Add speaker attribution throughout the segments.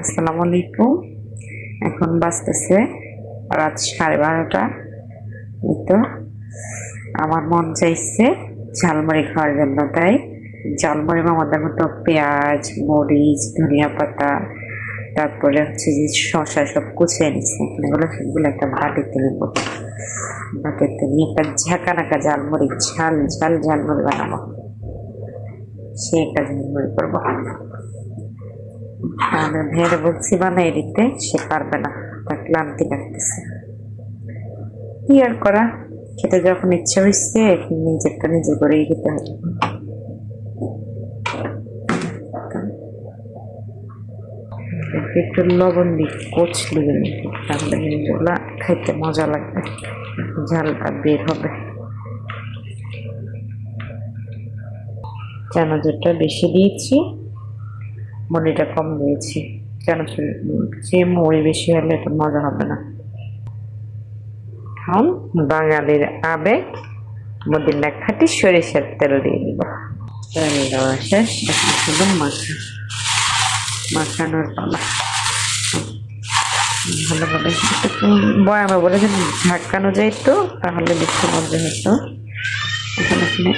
Speaker 1: আসসালামু আলাইকুম। এখন বাজতেছে রাত সাড়ে বারোটা। এই তো আমার মন চাইছে ঝালমুড়ি খাওয়ার জন্য, তাই ঝালমুড়ি মামাদের মতো পেঁয়াজ, মরিচ, ধনিয়া পাতা, তারপরে হচ্ছে যে শসা সব কুচিয়ে নিচ্ছে এগুলো সবগুলো একটা বাটিতে নেব বাটিতে নিয়ে একটা ঝাঁকা নাকা ঝালমুড়ি, ঝাল ঝাল ঝালমুড়ি বানাবো। সে একটা ঝালমুড়ি করব। আমাদের ভেড় বলছি, বানাই দিতে। সে পারবে না। তার ক্লান্তি লাগতেছে। কি আর করা? খেতে যখন ইচ্ছে হয়েছে নিজেরটা নিজে করেই খেতে হবে। একটু লবণ দিই তাহলে কিন্তু খাইতে মজা লাগবে। ঝালটা বের হবে। চানাচুরটা বেশি দিয়েছি। মুড়িটা কম দিয়েছি। কেন যে মুড়ি বেশি হলে তো মজা হবে না। এখন বাঙালির আবেগ মদিনা খাটি সরিষার তেল দিয়ে দিব। তেল দেওয়া শেষ, এখন শুধু মাখা। মাখানোর পালা। ভালোভাবে বয়ামে বলে যেন ঝাঁকানো যায় তো, তাহলে বেশি মজা হতো। এখানে এখানে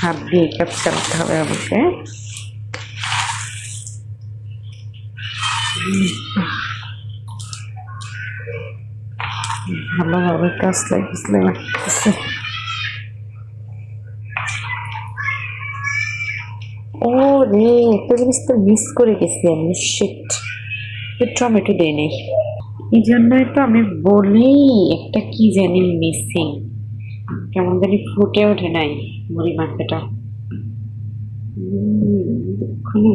Speaker 1: হাত দিয়ে কাপ চালাতে হবে আমাকে। ভালোভাবে কাজ লাগতেছে ও রে, একটা জিনিস তো মিস করে গেছি আমি শিট টমেটো দেয় নেই। এই জন্যই তো আমি বলি, একটা কি জানি মিসিং কেমন জানি ফুটে ওঠে নাই মুড়ি মাখাটা।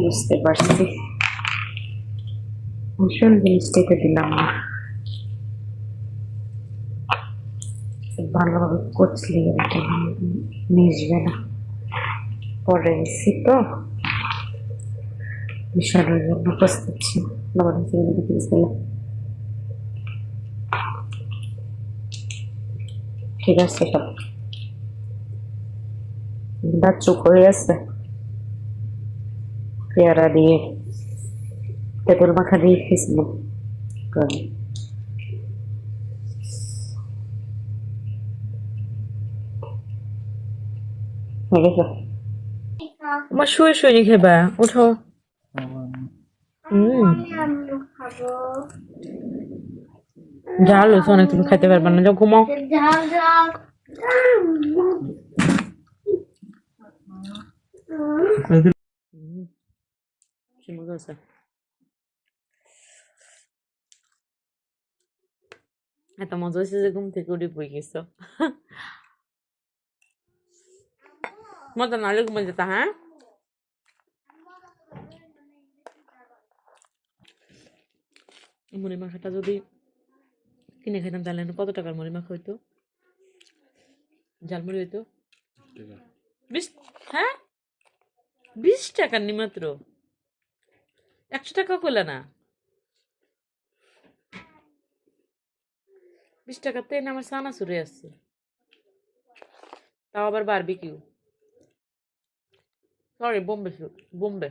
Speaker 1: বুঝতে পারছি। আসল জিনিসটাকে দিলাম না ভালোভাবে কচলি এটা মিশবে না পরে এসি তো মিশানোর জন্য হিসেবে ঠিক আছে সব চুপ হয়ে আছে পেয়ারা দিয়ে তেঁতুল মাখা দিয়ে খেয়েছিলাম হয়ে
Speaker 2: আমার শুয়ে শুয়ে খেবা উঠো। ঝাল হয়েছে অনেক তুমি খাইতে পারবে না। যাও ঘুমাও।
Speaker 3: ঝাল ঝাল
Speaker 2: কি মজা আছে এত মজা হয়েছে যে ঘুম থেকে উঠে বই গেছো মজা নাহলে ঘুমাই যেতা হ্যাঁ মুড়ি মাখাটা যদি কিনে খেতাম তাহলে কত টাকার মুড়ি মাখা হইতো ঝালমুড়ি হইতো বিশ হ্যাঁ বিশ টাকার নি মাত্র একশো টাকা করলে না বিশ টাকার তেল আমার সানা সুরে আসছে। তাও আবার বারবিকিউ সরি বোম্বে বোম্বে।